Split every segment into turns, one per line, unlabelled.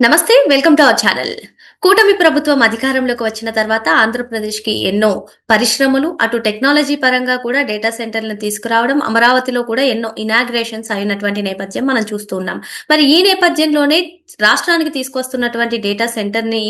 నమస్తే welcome to our channel. కూటమి ప్రభుత్వం అధికారంలోకి వచ్చిన తర్వాత ఆంధ్రప్రదేశ్కి ఎన్నో పరిశ్రమలు అటు టెక్నాలజీ పరంగా కూడా డేటా సెంటర్లను తీసుకురావడం అమరావతిలో కూడా ఎన్నో ఇనాగ్రేషన్స్ అయినటువంటి నేపథ్యం మనం చూస్తున్నాం మరి ఈ నేపథ్యంలోనే రాష్ట్రానికి తీసుకొస్తున్నటువంటి డేటా సెంటర్ని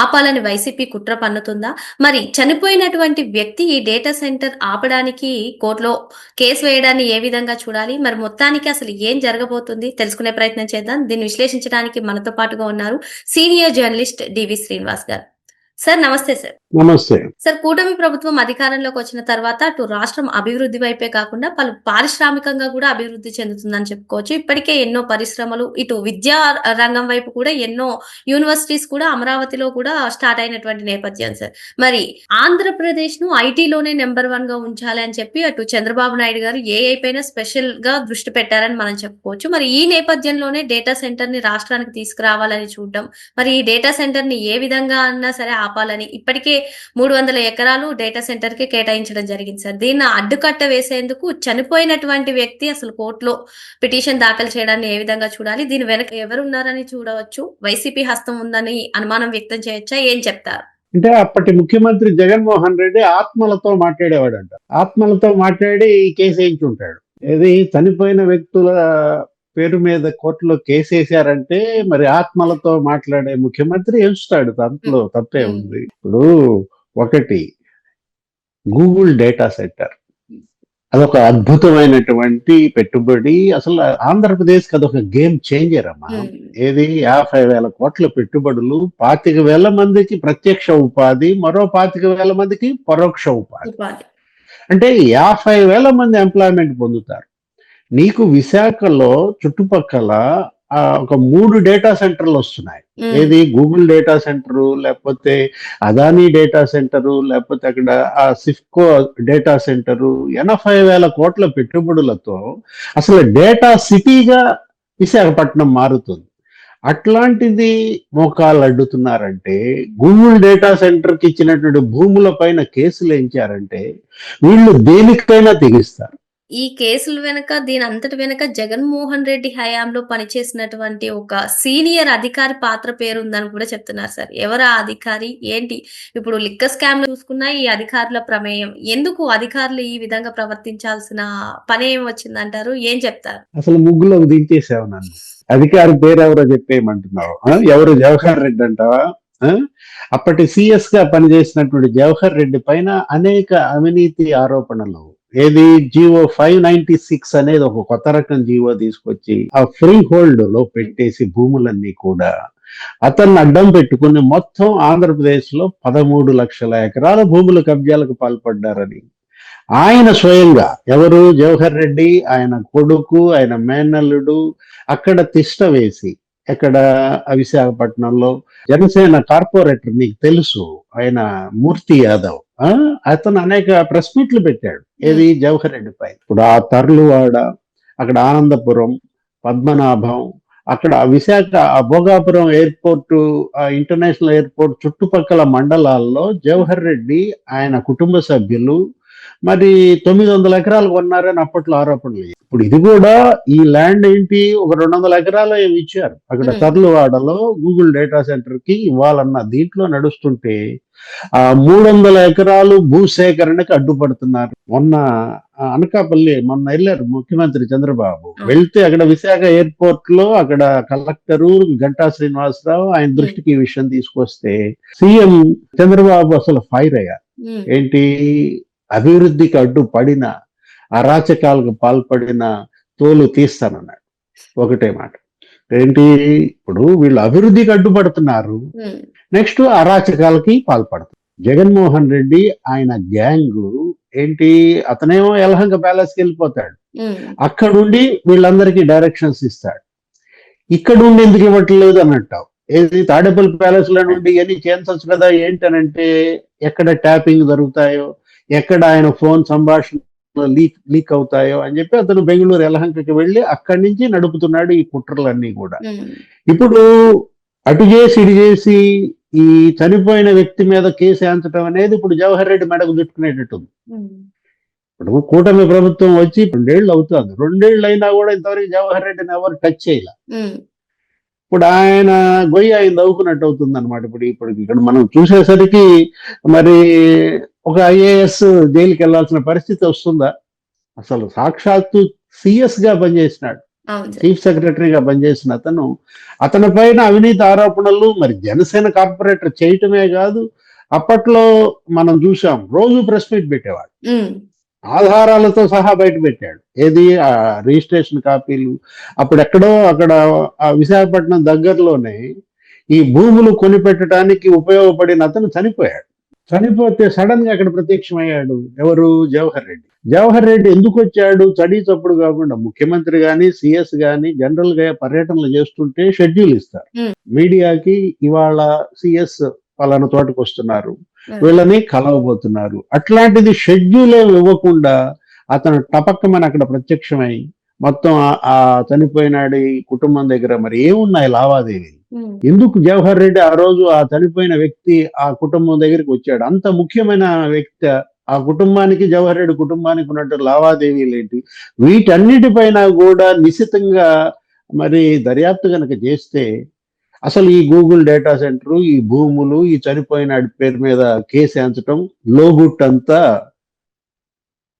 ఆపాలని వైసీపీ కుట్ర పన్నుతుందా? మరి చనిపోయినటువంటి వ్యక్తి ఈ డేటా సెంటర్ ఆపడానికి కోర్టులో కేసు వేయడాన్ని ఏ విధంగా చూడాలి? మరి మొత్తానికి అసలు ఏం జరగబోతుంది? తెలుసుకునే ప్రయత్నం చేద్దాం. దీన్ని విశ్లేషించడానికి మనతో పాటుగా ఉన్నారు. సీనియర్ జర్నలిస్ట్ డివి శ్రీనివాస్ గారు. సార్ నమస్తే సార్
నమస్తే.
సార్ కూటమి ప్రభుత్వం అధికారంలోకి వచ్చిన తర్వాత అటు రాష్ట్రం అభివృద్ధి వైపే కాకుండా పలు పారిశ్రామికంగా కూడా అభివృద్ధి చెందుతుందని చెప్పుకోవచ్చు. ఇప్పటికే ఎన్నో పరిశ్రమలు ఇటు విద్యా రంగం వైపు కూడా ఎన్నో యూనివర్సిటీస్ కూడా అమరావతిలో కూడా స్టార్ట్ అయినటువంటి నేపథ్యం సార్ మరి ఆంధ్రప్రదేశ్ను ఐటీలోనే నెంబర్ వన్గా ఉంచాలి అని చెప్పి అటు చంద్రబాబు నాయుడు గారు ఏఐ పైన స్పెషల్గా దృష్టి పెట్టారని మనం చెప్పుకోవచ్చు. మరి ఈ నేపథ్యంలోనే డేటా సెంటర్ని రాష్ట్రానికి తీసుకురావాలని చూడడం మరి ఈ డేటా సెంటర్ని ఏ విధంగా అన్నా సరే ఆపాలని ఇప్పటికే మూడు వందల ఎకరాలు డేటా సెంటర్కి కేటాయించడం జరిగింది సార్. దీన్ని అడ్డుకట్ట వేసేందుకు చనిపోయినటువంటి వ్యక్తి అసలు కోర్టులో పిటిషన్ దాఖలు చేయడాన్ని ఏ విధంగా చూడాలి? దీని వెనక ఎవరు ఉన్నారని చూడవచ్చు? వైసీపీ హస్తం ఉందని అనుమానం వ్యక్తం చేయొచ్చా? ఏం చెప్తారు?
అంటే అప్పటి ముఖ్యమంత్రి జగన్మోహన్ రెడ్డి ఆత్మలతో మాట్లాడేవాడంట. ఆత్మలతో మాట్లాడి ఈ కేసు వేయించుంటాడు. ఇది చనిపోయిన వ్యక్తుల పేరు మీద కోర్టులో కేసు వేసారంటే మరి ఆత్మలతో మాట్లాడే ముఖ్యమంత్రి ఎంచుతాడు దాంట్లో తప్పే ఉంది. ఇప్పుడు ఒకటి గూగుల్ డేటా సెంటర్ అదొక అద్భుతమైనటువంటి పెట్టుబడి. అసలు ఆంధ్రప్రదేశ్కి అదొక గేమ్ చేంజర్ అమ్మా. ఏది? యాభై వేల కోట్ల పెట్టుబడులు. పాతిక వేల మందికి ప్రత్యక్ష ఉపాధి. మరో పాతిక వేల మందికి పరోక్ష ఉపాధి.
ఉపాధి.
అంటే యాభై వేల మంది ఎంప్లాయ్మెంట్ పొందుతారు. నీకు విశాఖలో చుట్టుపక్కల ఆ, ఒక మూడు డేటా సెంటర్లు వస్తున్నాయి. ఏది? గూగుల్ డేటా సెంటరు లేకపోతే అదానీ డేటా సెంటరు లేకపోతే అక్కడ ఆ సిఫ్కో డేటా సెంటరు ఎనభై వేల కోట్ల పెట్టుబడులతో అసలు డేటా సిటీగా విశాఖపట్నం మారుతుంది. అట్లాంటిది మోకాలు అడ్డుతున్నారంటే గూగుల్ డేటా సెంటర్కి ఇచ్చినటువంటి భూముల పైన కేసులు ఎంచారంటే వీళ్ళు దేనికైనా తెగిస్తారు.
ఈ కేసుల వెనక దీని అంతటి వెనక జగన్మోహన్ రెడ్డి హయాంలో పనిచేసినటువంటి ఒక సీనియర్ అధికారి పాత్ర పేరు ఉందని కూడా చెప్తున్నారు సార్. ఎవరు ఆ అధికారి? ఏంటి? ఇప్పుడు లిక్క స్కామ్లో చూసుకున్నా ఈ అధికారుల ప్రమేయం. ఎందుకు అధికారులు ఈ విధంగా ప్రవర్తించాల్సిన పని ఏం వచ్చిందంటారు? ఏం చెప్తారు?
అసలు ముగ్గులోకి దించేసావు నన్ను. అధికారి పేరు ఎవరో చెప్పేయమంటున్నావు ఎవరు? జవహర్ రెడ్డి అంటావా? అప్పటి సిఎస్గా పనిచేసినటువంటి జవహర్ రెడ్డి పైన అనేక అవినీతి ఆరోపణలు ఏది? జియో ఫైవ్ నైన్టీ సిక్స్ అనేది ఒక కొత్త రకం జియో తీసుకొచ్చి ఆ ఫ్రీ హోల్డ్లో పెట్టేసి భూములన్నీ కూడా అతన్ని అడ్డం పెట్టుకుని మొత్తం ఆంధ్రప్రదేశ్లో పదమూడు లక్షల ఎకరాల భూముల కబ్జాలకు పాల్పడ్డారని. ఆయన స్వయంగా ఎవరు? జవహర్ రెడ్డి ఆయన కొడుకు ఆయన మేనల్లుడు అక్కడ తిష్ట వేసి ఎక్కడ? విశాఖపట్నంలో. జనసేన కార్పొరేటర్ నీకు తెలుసు ఆయన మూర్తి యాదవ్. అతను అనేక ప్రెస్ మీట్లు పెట్టాడు. ఏది? జవహర్ రెడ్డి పై ఇప్పుడు ఆ తర్లువాడ అక్కడ ఆనందపురం పద్మనాభం అక్కడ విశాఖ ఆ భోగాపురం ఎయిర్పోర్ట్ ఆ ఇంటర్నేషనల్ ఎయిర్పోర్ట్ చుట్టుపక్కల మండలాల్లో జవహర్ రెడ్డి ఆయన కుటుంబ సభ్యులు మరి తొమ్మిది వందల ఎకరాలు కొన్నారని అప్పట్లో ఆరోపణలు ఇప్పుడు ఇది కూడా ఈ ల్యాండ్ ఏంటి? ఒక రెండు వందల ఎకరాలు ఏమి ఇచ్చారు? అక్కడ. తర్లువాడలో గూగుల్ డేటా సెంటర్కి ఇవ్వాలన్న దీంట్లో నడుస్తుంటే ఆ మూడు వందల ఎకరాలు భూసేకరణకు అడ్డుపడుతున్నారు. మొన్న అనకాపల్లి మొన్న వెళ్ళారు ముఖ్యమంత్రి చంద్రబాబు. వెళ్తే అక్కడ విశాఖ ఎయిర్పోర్ట్లో అక్కడ కలెక్టరు గంటా శ్రీనివాసరావు ఆయన దృష్టికి ఈ విషయం తీసుకొస్తే సీఎం చంద్రబాబు అసలు ఫైర్ అయ్యారు. ఏంటి? అభివృద్ధికి అడ్డుపడిన అరాచకాలకు పాల్పడిన తోలు తీస్తానన్నాడు. ఒకటే మాట. ఏంటి? ఇప్పుడు వీళ్ళు అభివృద్ధికి అడ్డుపడుతున్నారు. నెక్స్ట్ అరాచకాలకి పాల్పడుతున్నారు జగన్మోహన్ రెడ్డి ఆయన గ్యాంగ్ ఏంటి? అతనేమో యలహంక ప్యాలెస్కి వెళ్ళిపోతాడు. అక్కడుండి వీళ్ళందరికీ డైరెక్షన్స్ ఇస్తాడు. ఇక్కడ ఉండి ఎందుకు ఇవ్వట్లేదు అని అంటావు ఏది? తాడేపల్లి ప్యాలెస్లో నుండి ఇవన్నీ చేయించవచ్చు కదా ఏంటనంటే ఎక్కడ ట్యాపింగ్ జరుగుతాయో ఎక్కడ ఆయన ఫోన్ సంభాషణ లీక్ లీక్ అవుతాయో అని చెప్పి అతను బెంగళూరు యలహంకకి వెళ్ళి అక్కడి నుంచి నడుపుతున్నాడు ఈ కుట్రలన్నీ కూడా. ఇప్పుడు అటు చేసి ఇటు చేసి ఈ చనిపోయిన వ్యక్తి మీద కేసు వేయించడం అనేది ఇప్పుడు జవహర్ రెడ్డి మెడకు చుట్టుకునేటట్టుంది. ఇప్పుడు కూటమి ప్రభుత్వం వచ్చి రెండేళ్ళు అవుతుంది. రెండేళ్ళు అయినా కూడా ఇంతవరకు జవహర్ రెడ్డిని ఎవరు టచ్ చేయలే. ఇప్పుడు ఆయన గొయ్యి ఆయన దవ్వుకున్నట్టు అవుతుంది అనమాట ఇప్పుడు ఇప్పుడు ఇక్కడ మనం చూసేసరికి మరి ఒక ఐఏఎస్ జైలుకి వెళ్ళాల్సిన పరిస్థితి వస్తుందా? అసలు సాక్షాత్తు సిఎస్గా పనిచేసినాడు. చీఫ్ సెక్రటరీగా పనిచేసిన అతను. అతని పైన అవినీతి ఆరోపణలు మరి జనసేన కార్పొరేటర్ చేయటమే కాదు అప్పట్లో మనం చూసాం రోజు ప్రెస్ మీట్ పెట్టేవాడు. ఆధారాలతో సహా బయట పెట్టాడు. ఏది? ఆ రిజిస్ట్రేషన్ కాపీలు. అప్పుడు ఎక్కడో అక్కడ ఆ విశాఖపట్నం దగ్గరలోనే ఈ భూములు కొనిపెట్టడానికి ఉపయోగపడిన అతను చనిపోయాడు. చనిపోతే సడన్గా అక్కడ ప్రత్యక్షమయ్యాడు ఎవరు? జవహర్ రెడ్డి. జవహర్ రెడ్డి ఎందుకు వచ్చాడు? చడి చప్పుడు కాకుండా ముఖ్యమంత్రి గాని సిఎస్ గాని జనరల్గా పర్యటనలు చేస్తుంటే షెడ్యూల్ ఇస్తారు. మీడియాకి ఇవాళ సిఎస్ పలానా తోటకు వస్తున్నారు. వీళ్ళని కలవబోతున్నారు. అట్లాంటిది షెడ్యూల్ ఏమి ఇవ్వకుండా అతను టపక్కమని అక్కడ ప్రత్యక్షమై మొత్తం ఆ- చనిపోయినాడి కుటుంబం దగ్గర మరి ఏమున్నాయి లావాదేవీలు? ఎందుకు జవహర్ రెడ్డి ఆ రోజు ఆ చనిపోయిన వ్యక్తి ఆ కుటుంబం దగ్గరికి వచ్చాడు? అంత ముఖ్యమైన వ్యక్తి ఆ కుటుంబానికి జవహర్ రెడ్డి కుటుంబానికి ఉన్నట్టు లావాదేవీలు ఏంటి? వీటన్నిటిపైన కూడా నిశితంగా మరి దర్యాప్తు కనుక చేస్తే అసలు ఈ గూగుల్ డేటా సెంటర్ ఈ భూములు ఈ చనిపోయిన పేరు మీద కేసు ఎంచటం లోగుట్టంతా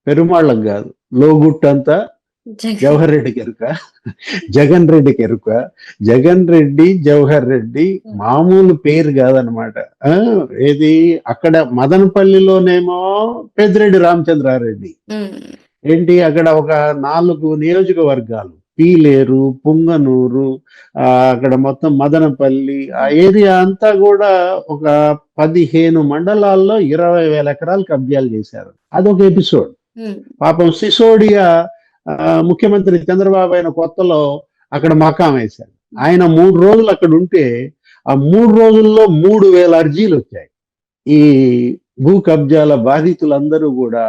పెరుమాళ్ళం కాదు. లోగుట్టంతా
జగన్.
జవహర్ రెడ్డికి ఎరుక జగన్ రెడ్డికి ఎరుక జగన్ రెడ్డి జవహర్ రెడ్డి మామూలు పేరు కాదనమాట ఆ, ఏది? అక్కడ మదనపల్లిలోనేమో పెద్దిరెడ్డి రామచంద్రారెడ్డి. ఏంటి? అక్కడ ఒక నాలుగు నియోజకవర్గాలు. పీలేరు పుంగనూరు ఆ, అక్కడ మొత్తం మదనపల్లి ఆ ఏరియా అంతా కూడా ఒక పదిహేను మండలాల్లో ఇరవై వేల ఎకరాలు కబ్జాలు చేశారు. అదొక ఎపిసోడ్. పాపం సిసోడియా ముఖ్యమంత్రి చంద్రబాబు అయిన కొత్తలో అక్కడ మకాం వేశారు. ఆయన మూడు రోజులు అక్కడ ఉంటే ఆ మూడు రోజుల్లో మూడు వేల అర్జీలు వచ్చాయి. ఈ భూ కబ్జాల బాధితులందరూ కూడా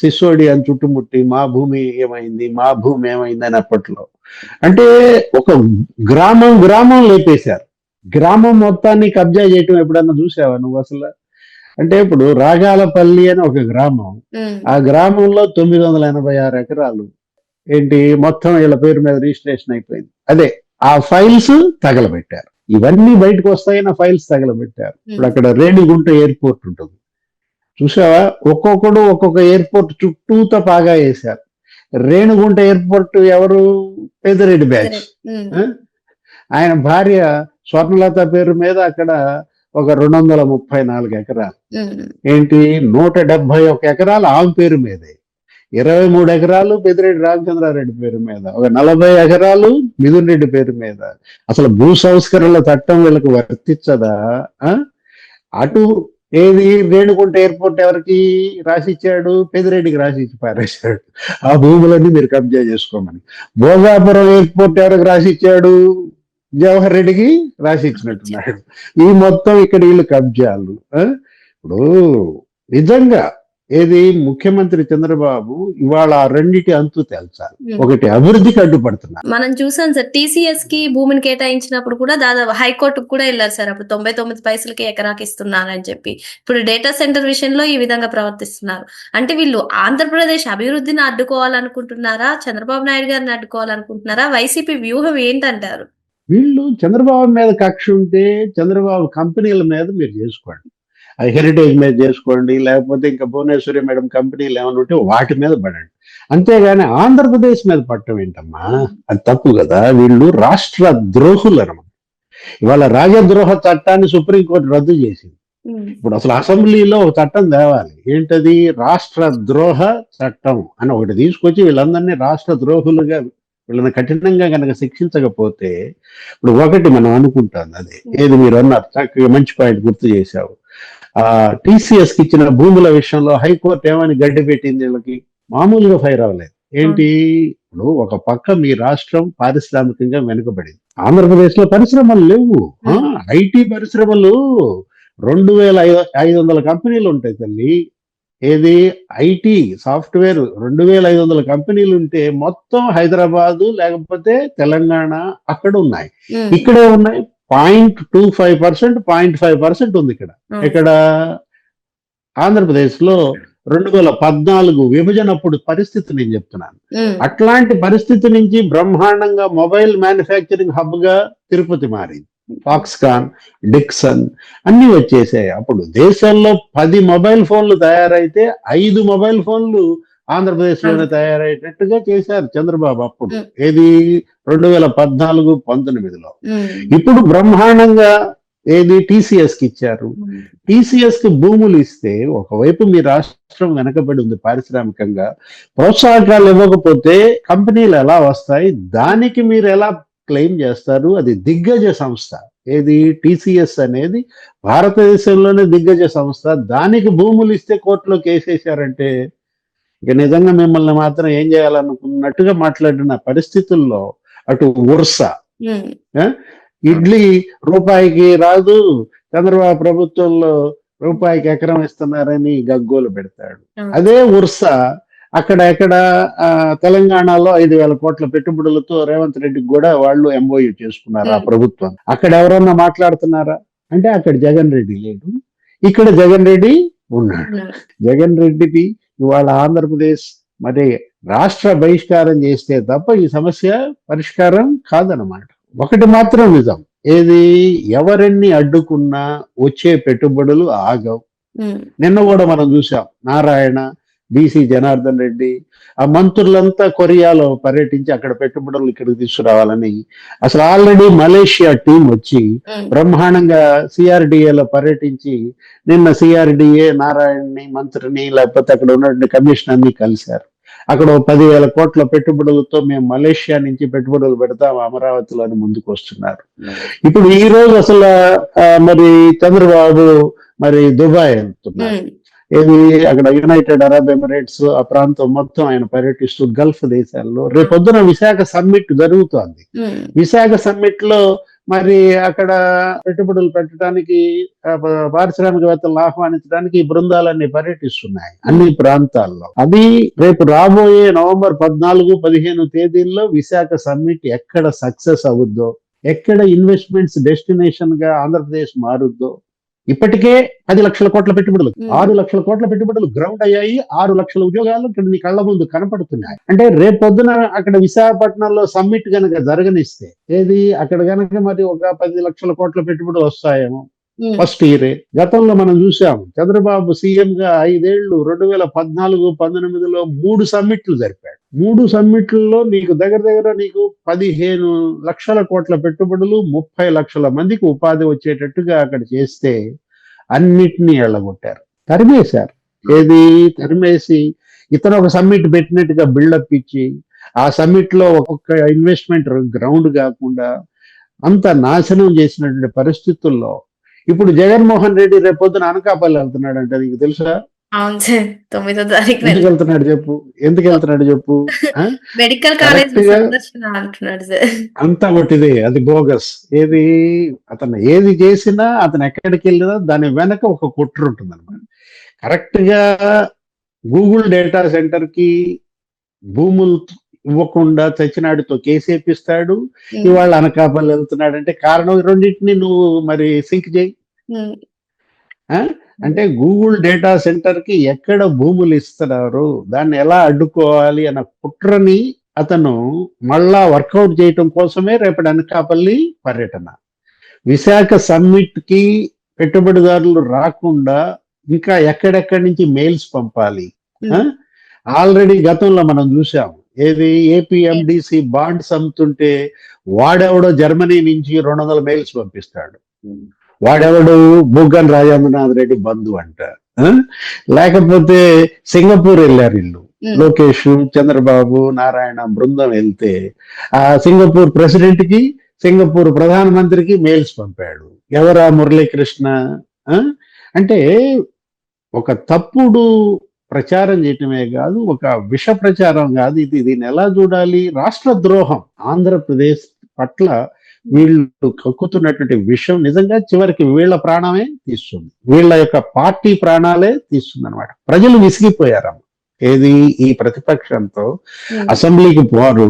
సిసోడియాని చుట్టుముట్టి మా భూమి ఏమైంది మా భూమి ఏమైంది అని అప్పట్లో అంటే ఒక గ్రామం గ్రామం లేపేశారు. గ్రామం మొత్తాన్ని కబ్జా చేయటం ఎప్పుడన్నా చూసావా నువ్వు అసలు? అంటే ఇప్పుడు రాగాలపల్లి అని ఒక గ్రామం. ఆ గ్రామంలో తొమ్మిది వందల ఎనభై ఆరు ఎకరాలు. ఏంటి? మొత్తం వీళ్ళ పేరు మీద రిజిస్ట్రేషన్ అయిపోయింది. అదే ఆ ఫైల్స్ తగలబెట్టారు. ఇవన్నీ బయటకు వస్తాయని ఆ ఫైల్స్ తగలబెట్టారు. ఇప్పుడు అక్కడ రేణిగుంట ఎయిర్పోర్ట్ ఉంటుంది. చూసావా? ఒక్కొక్కడు ఒక్కొక్క ఎయిర్పోర్ట్ చుట్టూతో పాగా వేశారు. రేణిగుంట ఎయిర్పోర్ట్ ఎవరు? పెద్దిరెడ్డి బ్యాచ్? ఆయన భార్య స్వర్ణలత పేరు మీద అక్కడ ఒక రెండు వందల ముప్పై నాలుగు ఎకరాలు ఏంటి? నూట డెబ్బై ఒక ఎకరాలు ఆమె పేరు మీదే. ఇరవై మూడు ఎకరాలు పెద్దిరెడ్డి రామచంద్రారెడ్డి పేరు మీద. ఒక నలభై ఎకరాలు మిథున్ రెడ్డి పేరు మీద. అసలు భూ సంస్కరణల చట్టం వీళ్ళకి వర్తించదా? అటు ఏది? రేణుకుంట ఎయిర్పోర్ట్ ఎవరికి రాసిచ్చాడు? పెద్దిరెడ్డికి రాసిచ్చి పారేశాడు. ఆ భూములన్నీ మీరు కబ్జా చేసుకోమని. భోగాపురం ఎయిర్పోర్ట్ ఎవరికి రాసిచ్చాడు? జవహర్ రెడ్డికి రాసిచ్చినట్టున్నాడు. ఈ మొత్తం ఇక్కడ వీళ్ళు కబ్జాలు. ఆ? ఇప్పుడు నిజంగా ఏది? ముఖ్యమంత్రి చంద్రబాబు ఇవాళ రెండిటి అంతు తేల్చాలి. ఒకటి అభివృద్ధికి అడ్డుపడుతున్నారు
మనం చూసాం సార్ టీసీఎస్కి భూమిని కేటాయించినప్పుడు కూడా దాదాపు హైకోర్టుకు కూడా వెళ్ళారు సార్. అప్పుడు తొంభై తొమ్మిది పైసలకి ఎకరాకి ఇస్తున్నారని చెప్పి. ఇప్పుడు డేటా సెంటర్ విషయంలో ఈ విధంగా ప్రవర్తిస్తున్నారు. అంటే వీళ్ళు ఆంధ్రప్రదేశ్ అభివృద్ధిని అడ్డుకోవాలనుకుంటున్నారా? చంద్రబాబు నాయుడు గారిని అడ్డుకోవాలనుకుంటున్నారా? వైసీపీ వ్యూహం ఏంటంటారు?
వీళ్ళు చంద్రబాబు మీద కక్ష ఉంటే చంద్రబాబు కంపెనీల మీద మీరు చేసుకోండి. హెరిటేజ్ మీద చేసుకోండి లేకపోతే ఇంకా భువనేశ్వరి మేడం కంపెనీలు ఏమైనా ఉంటే వాటి మీద పడండి. అంతేగాని ఆంధ్రప్రదేశ్ మీద పట్టడం ఏంటమ్మా? అది తప్పు కదా. వీళ్ళు రాష్ట్ర ద్రోహులు అనమాట ఇవాళ రాజద్రోహ చట్టాన్ని సుప్రీంకోర్టు రద్దు చేసింది. ఇప్పుడు అసలు అసెంబ్లీలో ఒక చట్టం తేవాలి. ఏంటది? రాష్ట్ర ద్రోహ చట్టం అని ఒకటి తీసుకొచ్చి వీళ్ళందరినీ రాష్ట్ర ద్రోహులుగా వీళ్ళని కఠినంగా కనుక శిక్షించకపోతే ఇప్పుడు ఒకటి మనం అనుకుంటాం అదే. ఏది మీరు అన్నారు? చక్కగా మంచి పాయింట్ గుర్తు చేశావు. టీసీఎస్కి ఇచ్చిన భూముల విషయంలో హైకోర్టు ఏమని గడ్డి పెట్టింది వీళ్ళకి? మామూలుగా ఫైర్ అవ్వలేదు. ఏంటి? ఇప్పుడు ఒక పక్క మీ రాష్ట్రం పారిశ్రామికంగా వెనుకబడింది. ఆంధ్రప్రదేశ్లో పరిశ్రమలు లేవు. ఐటీ పరిశ్రమలు రెండు వేల ఐదు ఐదు వందల కంపెనీలు ఉంటాయి తల్లి. ఏది? ఐటీ సాఫ్ట్వేర్ రెండు వేల ఐదు వందల కంపెనీలు ఉంటే మొత్తం హైదరాబాదు లేకపోతే తెలంగాణ అక్కడ ఉన్నాయి. ఇక్కడే ఉన్నాయి. Point two five percent point five percent ఉంది ఇక్కడ. ఇక్కడ ఆంధ్రప్రదేశ్లో రెండు వేల పద్నాలుగు విభజనప్పుడు పరిస్థితి నేను చెప్తున్నాను. అట్లాంటి పరిస్థితి నుంచి బ్రహ్మాండంగా మొబైల్ మ్యానుఫ్యాక్చరింగ్ హబ్గా తిరుపతి మారింది. ఫాక్స్కాన్ డిక్సన్ అన్ని వచ్చేసాయి. అప్పుడు దేశంలో పది మొబైల్ ఫోన్లు తయారైతే ఐదు మొబైల్ ఫోన్లు ఆంధ్రప్రదేశ్లోనే తయారయ్యేటట్టుగా చేశారు చంద్రబాబు అప్పుడు. ఏది? రెండు వేల పద్నాలుగు పంతొమ్మిదిలో. ఇప్పుడు బ్రహ్మాండంగా ఏది? టీసీఎస్కి ఇచ్చారు. టీసీఎస్కి భూములు ఇస్తే ఒకవైపు మీ రాష్ట్రం వెనకబడి ఉంది పారిశ్రామికంగా ప్రోత్సాహకాలు ఇవ్వకపోతే కంపెనీలు ఎలా వస్తాయి? దానికి మీరు ఎలా క్లెయిమ్ చేస్తారు? అది దిగ్గజ సంస్థ. ఏది? టీసీఎస్ అనేది భారతదేశంలోనే దిగ్గజ సంస్థ. దానికి భూములు ఇస్తే కోర్టులో కేసేశారంటే ఇక నిజంగా మిమ్మల్ని మాత్రం ఏం చేయాలనుకున్నట్టుగా మాట్లాడిన పరిస్థితుల్లో అటు ఉర్స
ఉమ్,
ఇడ్లీ రూపాయికి రాదు చంద్రబాబు ప్రభుత్వంలో రూపాయికి ఎకరం ఇస్తున్నారని గగ్గోలు పెడతాడు. అదే ఉర్స అక్కడ ఎక్కడ ఆ, తెలంగాణలో ఐదు వేల కోట్ల పెట్టుబడులతో రేవంత్ రెడ్డికి కూడా వాళ్ళు ఎంఓయూ చేసుకున్నారు ఆ. ప్రభుత్వం. అక్కడ ఎవరన్నా మాట్లాడుతున్నారా? అంటే అక్కడ జగన్ రెడ్డి లేడు. ఇక్కడ జగన్ రెడ్డి ఉన్నాడు. జగన్ రెడ్డికి ఇవాళ ఆంధ్రప్రదేశ్ మరి రాష్ట్ర బహిష్కారం చేస్తే తప్ప ఈ సమస్య పరిష్కారం కాదనమాట ఒకటి మాత్రం నిజం. ఏది ఎవరెన్ని అడ్డుకున్నా వచ్చే పెట్టుబడులు ఆగవు. నిన్న కూడా మనం చూసాం. నారాయణ బీసీ జనార్దన్ రెడ్డి ఆ మంత్రులంతా కొరియాలో పర్యటించి అక్కడ పెట్టుబడులు ఇక్కడికి తీసుకురావాలని. అసలు ఆల్రెడీ మలేషియా టీం వచ్చి బ్రహ్మాండంగా సిఆర్డిఏలో పర్యటించి నిన్న సిఆర్డిఏ నారాయణని మంత్రిని లేకపోతే అక్కడ ఉన్నటువంటి కమిషనర్ని కలిశారు. అక్కడ పదివేల కోట్ల పెట్టుబడులతో మేము మలేషియా నుంచి పెట్టుబడులు పెడతాం అమరావతిలో ముందుకు వస్తున్నారు. ఇప్పుడు ఈ రోజు అసలు మరి చంద్రబాబు మరి దుబాయ్ వెళ్తున్నారు. ఏది? అక్కడ యునైటెడ్ అరబ్ ఎమిరేట్స్ ఆ ప్రాంతం మొత్తం ఆయన పర్యటిస్తూ గల్ఫ్ దేశాల్లో రేపొద్దున విశాఖ సమ్మిట్ జరుగుతోంది. విశాఖ సమ్మిట్లో మరి అక్కడ పెట్టుబడులు పెట్టడానికి పారిశ్రామికవేత్తలను ఆహ్వానించడానికి ఈ బృందాలన్నీ పర్యటిస్తున్నాయి అన్ని ప్రాంతాల్లో. అది రేపు రాబోయే నవంబర్ పద్నాలుగు పదిహేను తేదీల్లో విశాఖ సమ్మిట్ ఎక్కడ సక్సెస్ అవుద్దో ఎక్కడ ఇన్వెస్ట్మెంట్స్ డెస్టినేషన్గా ఆంధ్రప్రదేశ్ మారుద్దో ఇప్పటికే పది లక్షల కోట్ల పెట్టుబడులు. ఆరు లక్షల కోట్ల పెట్టుబడులు గ్రౌండ్ అయ్యాయి. ఆరు లక్షల ఉద్యోగాలు ఇక్కడ నీ కళ్ళ ముందు కనపడుతున్నాయి. అంటే రేపు పొద్దున అక్కడ విశాఖపట్నంలో సమ్మిట్ గనక జరగనిస్తే ఏది? అక్కడ గనక మరి ఒక పది లక్షల కోట్ల పెట్టుబడులు వస్తాయేమో. ఫస్ట్ ఇయరే. గతంలో మనం చూసాం చంద్రబాబు సీఎం గా ఐదేళ్ళు రెండు వేల పద్నాలుగు పంతొమ్మిదిలో మూడు సమ్మిట్లు జరిపాడు. మూడు సమ్మిట్లలో నీకు దగ్గర దగ్గర నీకు పదిహేను లక్షల కోట్ల పెట్టుబడులు ముప్పై లక్షల మందికి ఉపాధి వచ్చేటట్టుగా అక్కడ చేస్తే అన్నిటినీ ఎళ్ళగొట్టారు. తరిమేశారు. ఏది? తరిమేసి ఇతను ఒక సమ్మిట్ పెట్టినట్టుగా బిల్డప్ ఇచ్చి ఆ సమ్మిట్లో ఒక్కొక్క ఇన్వెస్ట్మెంట్ గ్రౌండ్ కాకుండా అంత నాశనం చేసినటువంటి పరిస్థితుల్లో ఇప్పుడు జగన్మోహన్ రెడ్డి రేపొద్దున అనకాపల్లి వెళ్తున్నాడు అంటే నీకు తెలుసా?
అవును సార్ తొమ్మిదో తారీఖు
ఎందుకు వెళ్తున్నాడు చెప్పు? ఎందుకు వెళ్తున్నాడు చెప్పు?
మెడికల్ కాలేజ్
అంతా ఒకటిదే అది బోగస్. ఏది? అతను ఏది చేసినా అతను ఎక్కడికి వెళ్ళినా దాని వెనక ఒక కుట్ర ఉంటుంది అనమాట కరెక్ట్గా గూగుల్ డేటా సెంటర్కి భూములు ఇవ్వకుండా చచ్చినాడితో కేసు వేపిస్తాడు. ఇవాళ అనకాపల్లి వెళ్తున్నాడు అంటే కారణం రెండింటిని నువ్వు మరి సింక్ చేయి. అంటే గూగుల్ డేటా సెంటర్కి ఎక్కడ భూములు ఇస్తున్నారు? దాన్ని ఎలా అడ్డుకోవాలి అన్న కుట్రని అతను మళ్ళా వర్కౌట్ చేయటం కోసమే రేపటి అనకాపల్లి పర్యటన. విశాఖ సమ్మిట్కి పెట్టుబడిదారులు రాకుండా ఇంకా ఎక్కడెక్కడి నుంచి మెయిల్స్ పంపాలి? ఆల్రెడీ గతంలో మనం చూసాం ఏది? ఏపీఎండిసి బాండ్స్ అమ్ముతుంటే వాడెవడో జర్మనీ నుంచి రెండు వందల మెయిల్స్ పంపిస్తాడు. వాడెవడు? బుగ్గన్ రాజేంద్రనాథ్ రెడ్డి బంధు అంట? లేకపోతే సింగపూర్ వెళ్ళారు ఇల్లు లోకేష్ చంద్రబాబు నారాయణ బృందం వెళ్తే ఆ సింగపూర్ ప్రెసిడెంట్కి సింగపూర్ ప్రధానమంత్రికి మెయిల్స్ పంపాడు. ఎవరా మురళీకృష్ణ? అంటే ఒక తప్పుడు ప్రచారం చేయటమే కాదు ఒక విష ప్రచారం కాదు. ఇది దీన్ని ఎలా చూడాలి? రాష్ట్ర ద్రోహం ఆంధ్రప్రదేశ్ పట్ల వీళ్ళు కక్కుతున్నటువంటి విషయం నిజంగా చివరికి వీళ్ళ ప్రాణమే తీస్తుంది. వీళ్ళ యొక్క పార్టీ ప్రాణాలే తీస్తుంది అనమాట ప్రజలు విసిగిపోయారమ్మ ఏది? ఈ ప్రతిపక్షంతో
ఉమ్,
అసెంబ్లీకి పోరు?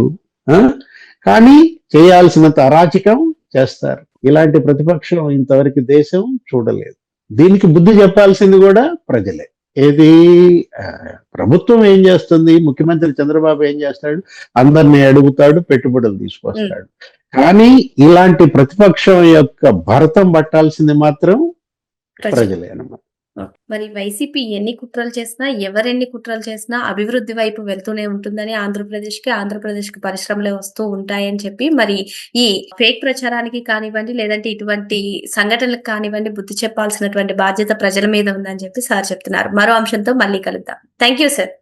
కానీ చేయాల్సినంత అరాచకం చేస్తారు. ఇలాంటి ప్రతిపక్షం ఇంతవరకు దేశం చూడలేదు. దీనికి బుద్ధి చెప్పాల్సింది కూడా ప్రజలే. ఏది? ప్రభుత్వం ఏం చేస్తుంది? ముఖ్యమంత్రి చంద్రబాబు ఏం చేస్తాడు? అందరినీ అడుగుతాడు పెట్టుబడులు తీసుకొస్తాడు. కానీ ఇలాంటి ప్రతిపక్షం యొక్క భరతం పట్టాల్సింది మాత్రం
ప్రజలు.
ప్రజలే అన్నమాట.
మరి వైసీపీ ఎన్ని కుట్రలు చేసినా ఎవరెన్ని కుట్రలు చేసినా అభివృద్ధి వైపు వెళ్తూనే ఉంటుందని ఆంధ్రప్రదేశ్కి ఆంధ్రప్రదేశ్కి పరిశ్రమలే వస్తూ ఉంటాయని చెప్పి మరి ఈ ఫేక్ ప్రచారానికి కానివ్వండి లేదంటే ఇటువంటి సంఘటనలకు కానివ్వండి బుద్ధి చెప్పాల్సినటువంటి బాధ్యత ప్రజల మీద ఉందని చెప్పి సార్ చెప్తున్నారు. మరో అంశంతో మళ్ళీ కలుద్దాం. Thank you sir